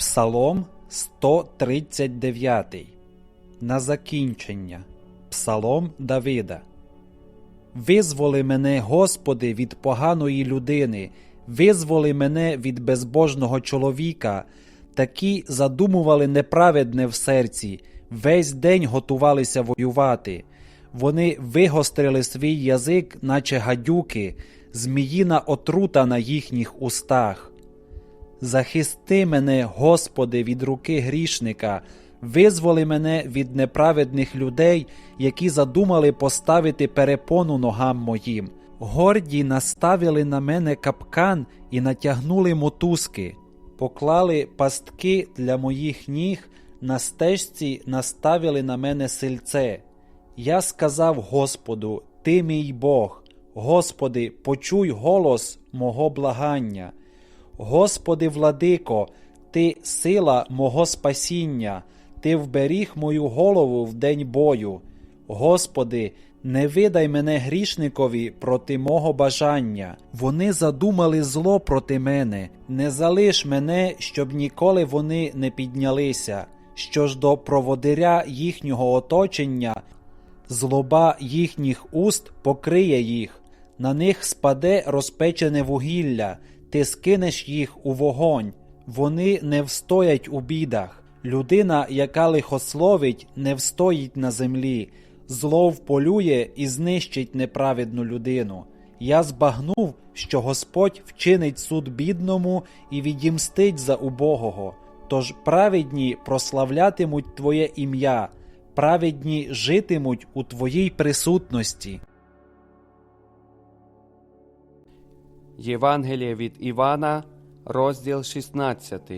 Псалом 139. На закінчення. Псалом Давида. Визволи мене, Господи, від поганої людини, визволи мене від безбожного чоловіка. Такі задумували неправедне в серці, весь день готувалися воювати. Вони вигострили свій язик, наче гадюки, зміїна отрута на їхніх устах. Захисти мене, Господи, від руки грішника, визволи мене від неправедних людей, які задумали поставити перепону ногам моїм. Горді наставили на мене капкан і натягнули мотузки, поклали пастки для моїх ніг, на стежці наставили на мене сильце. Я сказав Господу, Ти мій Бог, Господи, почуй голос мого благання. Господи, владико, Ти сила мого спасіння, Ти вберіг мою голову в день бою. Господи, не видай мене грішникові проти мого бажання. Вони задумали зло проти мене, не залиш мене, щоб ніколи вони не піднялися. Що ж до проводиря їхнього оточення, злоба їхніх уст покриє їх, на них спаде розпечене вугілля, ти скинеш їх у вогонь, вони не встоять у бідах. Людина, яка лихословить, не встоїть на землі, зло вполює і знищить неправедну людину. Я збагнув, що Господь вчинить суд бідному і відімстить за убогого. Тож праведні прославлятимуть Твоє ім'я, праведні житимуть у Твоїй присутності. Євангеліє від Івана, розділ 16.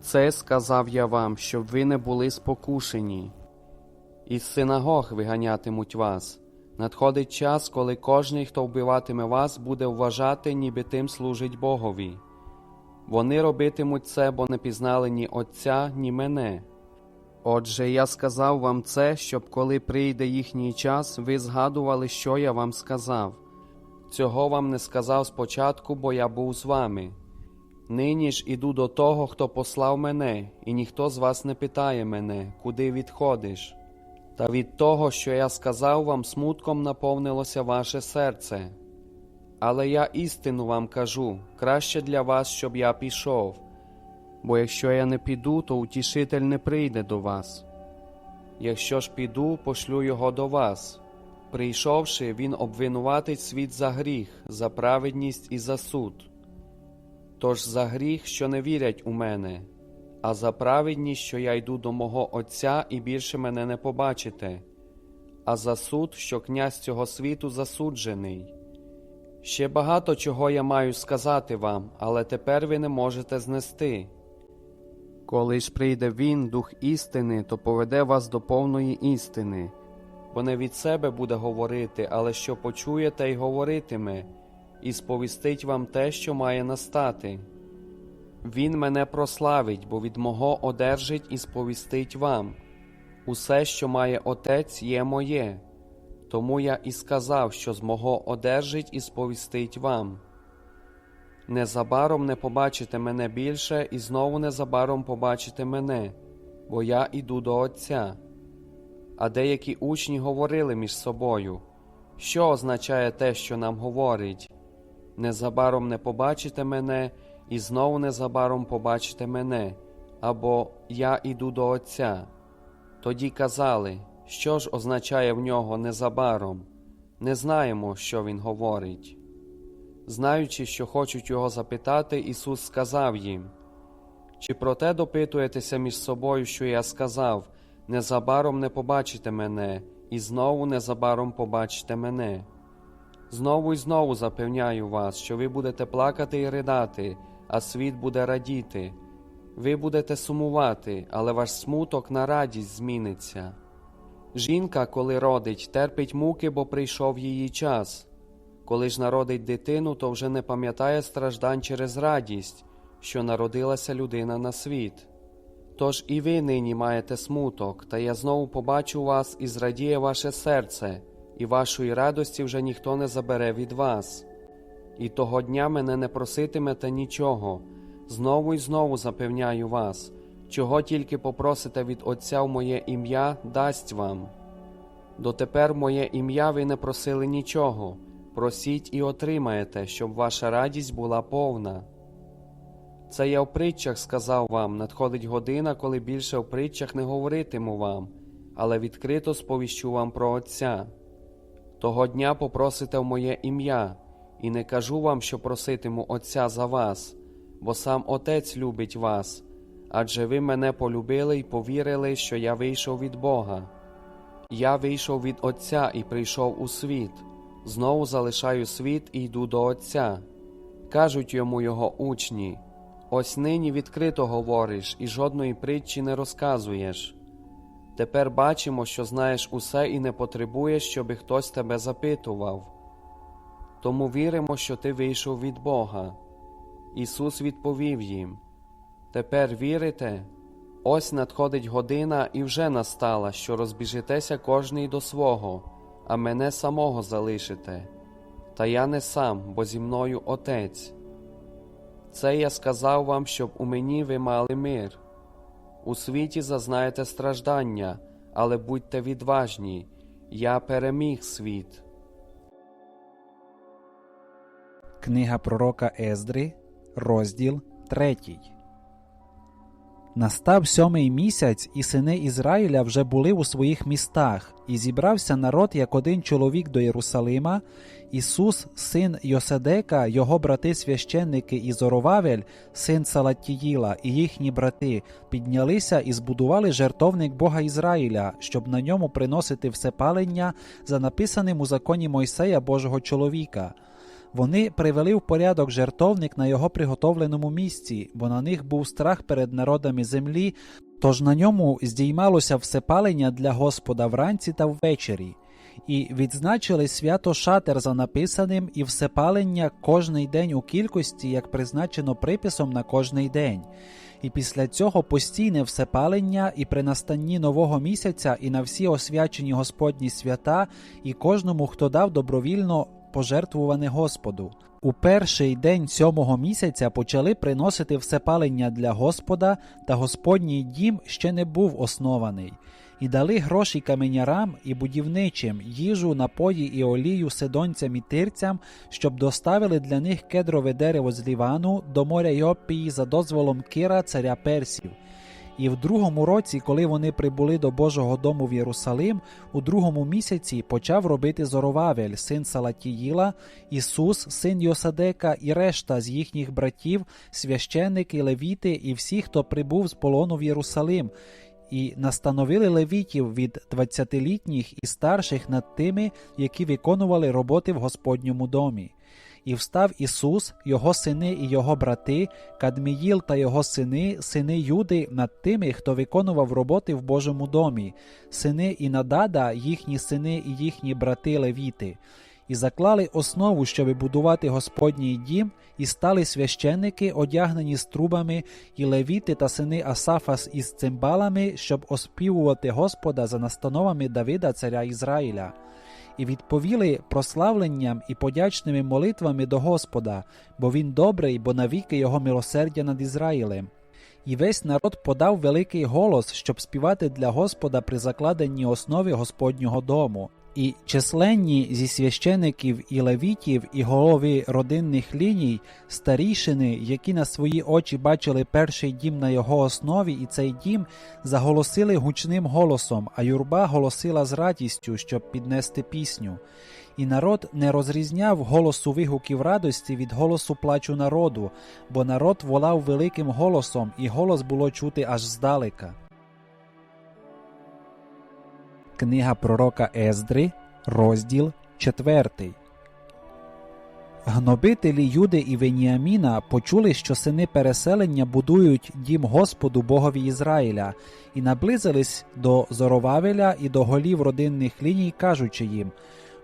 Це сказав я вам, щоб ви не були спокушені. Із синагог виганятимуть вас. Надходить час, коли кожний, хто вбиватиме вас, буде вважати, ніби тим служить Богові. Вони робитимуть це, бо не пізнали ні Отця, ні мене. Отже, я сказав вам це, щоб коли прийде їхній час, ви згадували, що я вам сказав. Цього вам не сказав спочатку, бо я був з вами. Нині ж іду до того, хто послав мене, і ніхто з вас не питає мене, куди відходиш. Та від того, що я сказав вам, смутком наповнилося ваше серце. Але я істину вам кажу краще для вас, щоб я пішов. Бо якщо я не піду, то утішитель не прийде до вас. Якщо ж піду, пошлю його до вас. Прийшовши, він обвинуватить світ за гріх, за праведність і за суд. Тож за гріх, що не вірять у мене, а за праведність, що я йду до мого Отця і більше мене не побачите, а за суд, що князь цього світу засуджений. Ще багато чого я маю сказати вам, але тепер ви не можете знести. Коли ж прийде він, Дух істини, то поведе вас до повної істини, бо не від себе буде говорити, але що почує, те й говоритиме, і сповістить вам те, що має настати. Він мене прославить, бо від мого одержить і сповістить вам. Усе, що має Отець, є моє. Тому я і сказав, що з мого одержить і сповістить вам. Незабаром не побачите мене більше, і знову незабаром побачите мене, бо я іду до Отця. А деякі учні говорили між собою, що означає те, що нам говорить незабаром не побачите мене, і знову незабаром побачите мене, або Я іду до Отця. Тоді казали, що ж означає в нього незабаром, не знаємо, що він говорить. Знаючи, що хочуть його запитати, Ісус сказав їм: Чи про те допитуєтеся між собою, що я сказав, незабаром не побачите мене, і знову незабаром побачите мене? Знову і знову запевняю вас, що ви будете плакати і ридати, а світ буде радіти. Ви будете сумувати, але ваш смуток на радість зміниться. Жінка, коли родить, терпить муки, бо прийшов її час. Коли ж народить дитину, то вже не пам'ятає страждань через радість, що народилася людина на світ. Тож і ви нині маєте смуток, та я знову побачу вас і зрадіє ваше серце, і вашої радості вже ніхто не забере від вас. І того дня мене не проситимете нічого, Знову й знову запевняю вас, чого тільки попросите від Отця в моє ім'я, дасть вам. Дотепер моє ім'я ви не просили нічого, просіть і отримаєте, щоб ваша радість була повна. Це я в притчах сказав вам, надходить година, коли більше в притчах не говоритиму вам, але відкрито сповіщу вам про Отця. Того дня попросите в моє ім'я, і не кажу вам, що проситиму Отця за вас, бо сам Отець любить вас, адже ви мене полюбили і повірили, що я вийшов від Бога. Я вийшов від Отця і прийшов у світ, знову залишаю світ і йду до Отця. Кажуть йому його учні: ось нині відкрито говориш і жодної притчі не розказуєш. Тепер бачимо, що знаєш усе і не потребуєш, щоби хтось тебе запитував. Тому віримо, що ти вийшов від Бога. Ісус відповів їм: Тепер вірите? Ось надходить година і вже настала, що розбіжитеся кожний до свого, а мене самого залишите. Та я не сам, бо зі мною Отець. Це я сказав вам, щоб у мені ви мали мир. У світі зазнаєте страждання, але будьте відважні, я переміг світ. Книга пророка Ездри, розділ 3. Настав сьомий місяць, і сини Ізраїля вже були у своїх містах, і зібрався народ як один чоловік до Єрусалима. Ісус, син Йоседека, його брати священники і Зоровавель, син Салатіїла, і їхні брати піднялися і збудували жертовник Бога Ізраїля, щоб на ньому приносити всепалення за написаним у законі Мойсея Божого чоловіка. Вони привели в порядок жертовник на його приготовленому місці, бо на них був страх перед народами землі, тож на ньому здіймалося всепалення для Господа вранці та ввечері. І відзначили свято шатер за написаним і всепалення кожний день у кількості, як призначено приписом на кожний день. І після цього постійне всепалення і при настанні нового місяця, і на всі освячені Господні свята, і кожному, хто дав добровільно пожертвуване Господу. У перший день сьомого місяця почали приносити всепалення для Господа, та Господній дім ще не був оснований. І дали гроші каменярам і будівничим, їжу, напої і олію сидонцям і тирцям, щоб доставили для них кедрове дерево з Лівану до моря Йопії за дозволом Кира, царя Персів. І в другому році, коли вони прибули до Божого дому в Єрусалим, у другому місяці почав робити Зоровавель, син Салатіїла, Ісус, син Йосадека, і решта з їхніх братів, священники, левіти і всі, хто прибув з полону в Єрусалим, і настановили левітів від двадцятилітніх і старших над тими, які виконували роботи в Господньому домі. І встав Ісус, його сини і його брати, Кадміїл та його сини, сини Юди над тими, хто виконував роботи в Божому домі, сини Інадада, їхні сини і їхні брати левіти, і заклали основу, щоби будувати Господній дім, і стали священники, одягнені з трубами, і левіти та сини Асафа із цимбалами, щоб оспівувати Господа за настановами Давида, царя Ізраїля і відповіли прославленням і подячними молитвами до Господа, бо він добрий, бо навіки його милосердя над Ізраїлем. І весь народ подав великий голос, щоб співати для Господа при закладенні основи Господнього дому. І численні зі священиків і левітів, і голови родинних ліній, старішини, які на свої очі бачили перший дім на його основі, і цей дім заголосили гучним голосом, а юрба голосила з радістю, щоб піднести пісню. І народ не розрізняв голосу вигуків радості від голосу плачу народу, бо народ волав великим голосом, і голос було чути аж здалека. Книга пророка Ездри, розділ 4. Гнобителі Юди і Веніаміна почули, що сини переселення будують дім Господу Богові Ізраїля, і наблизились до Зоровавеля і до голів родинних ліній, кажучи їм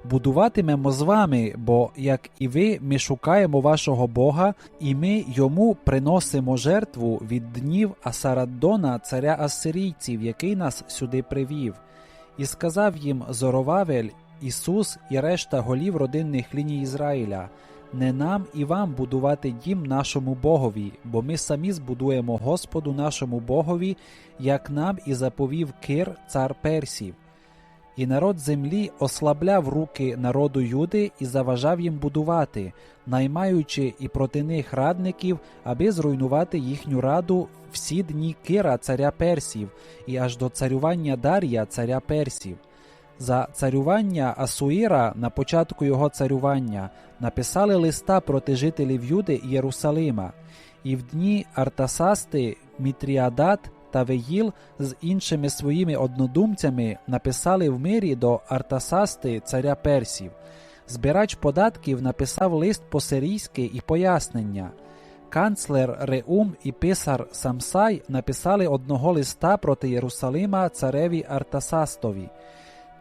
Будуватимемо з вами, бо, як і ви, ми шукаємо вашого Бога, і ми йому приносимо жертву від днів Асараддона, царя Ассирійців, який нас сюди привів. І сказав їм Зоровавель, Ісус і решта голів родинних ліній Ізраїля: не нам і вам будувати дім нашому Богові, бо ми самі збудуємо Господу нашому Богові, як нам і заповів Кир, цар Персів. І народ землі ослабляв руки народу Юди і заважав їм будувати, наймаючи і проти них радників, аби зруйнувати їхню раду всі дні Кира, царя Персів, і аж до царювання Дар'я, царя Персів. За царювання Асуїра на початку його царювання написали листа проти жителів Юди і Єрусалима, і в дні Артасасти, Мітріадат та Веїл з іншими своїми однодумцями написали в мирі до Артасасти, царя Персів. Збирач податків написав лист по-сирійськи і пояснення. Канцлер Реум і писар Самсай написали одного листа проти Єрусалима цареві Артасастові.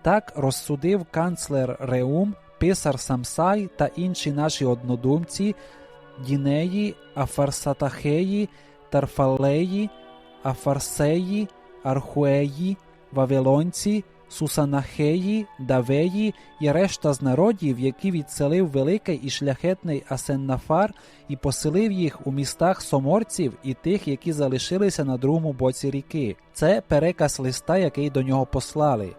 Так розсудив канцлер Реум, писар Самсай та інші наші однодумці Дінеї, Афарсатахеї, Тарфалеї, Афарсеї, Архуеї, Вавилонці, Сусанахеї, Давеї і решта з народів, які відселив великий і шляхетний Асеннафар і поселив їх у містах соморців і тих, які залишилися на другому боці ріки. Це переказ листа, який до нього послали.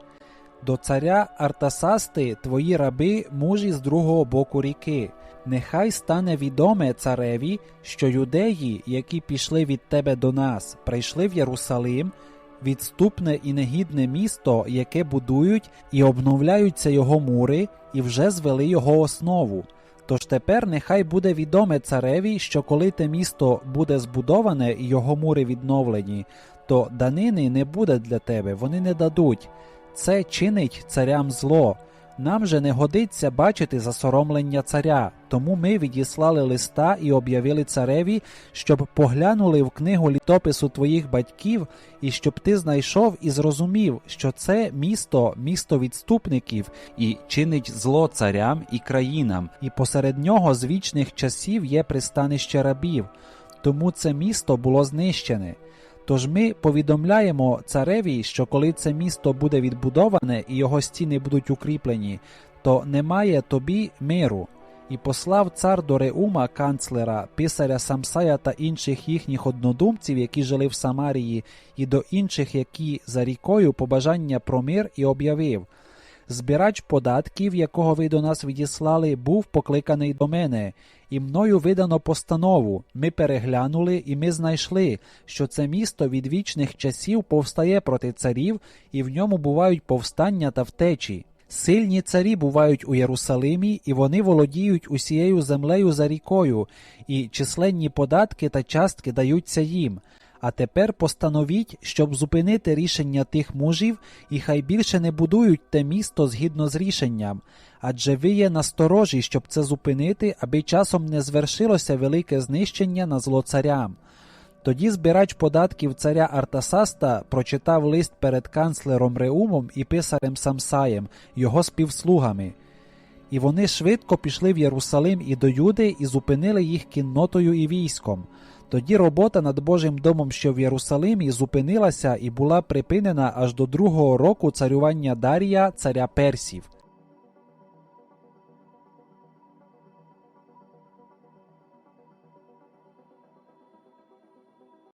До царя Артасасти твої раби мужі з другого боку ріки. Нехай стане відоме цареві, що юдеї, які пішли від тебе до нас, прийшли в Єрусалим, відступне і негідне місто, яке будують і обновляються його мури, і вже звели його основу. Тож тепер нехай буде відоме цареві, що коли те місто буде збудоване і його мури відновлені, то данини не буде для тебе, вони не дадуть. Це чинить царям зло. Нам же не годиться бачити засоромлення царя, тому ми відіслали листа і об'явили цареві, щоб поглянули в книгу літопису твоїх батьків, і щоб ти знайшов і зрозумів, що це місто місто відступників, і чинить зло царям і країнам, і посеред нього з вічних часів є пристанище рабів. Тому це місто було знищене. Тож ми повідомляємо цареві, що коли це місто буде відбудоване і його стіни будуть укріплені, то немає тобі миру. І послав цар до Реума, канцлера, писаря Самсая та інших їхніх однодумців, які жили в Самарії, і до інших, які за рікою побажання про мир, і об'явив. Збирач податків, якого ви до нас відіслали, був покликаний до мене, і мною видано постанову. Ми переглянули, і ми знайшли, що це місто від вічних часів повстає проти царів, і в ньому бувають повстання та втечі. Сильні царі бувають у Єрусалимі, і вони володіють усією землею за рікою, і численні податки та частки даються їм. А тепер постановіть, щоб зупинити рішення тих мужів, і хай більше не будують те місто згідно з рішенням, адже ви є насторожі, щоб це зупинити, аби часом не звершилося велике знищення на зло царям. Тоді збирач податків царя Артасаста прочитав лист перед канцлером Реумом і писарем Самсаєм, його співслугами. І вони швидко пішли в Єрусалим і до Юди і зупинили їх кіннотою і військом. Тоді робота над Божим домом, що в Єрусалимі, зупинилася і була припинена аж до другого року царювання Дарія, царя Персів.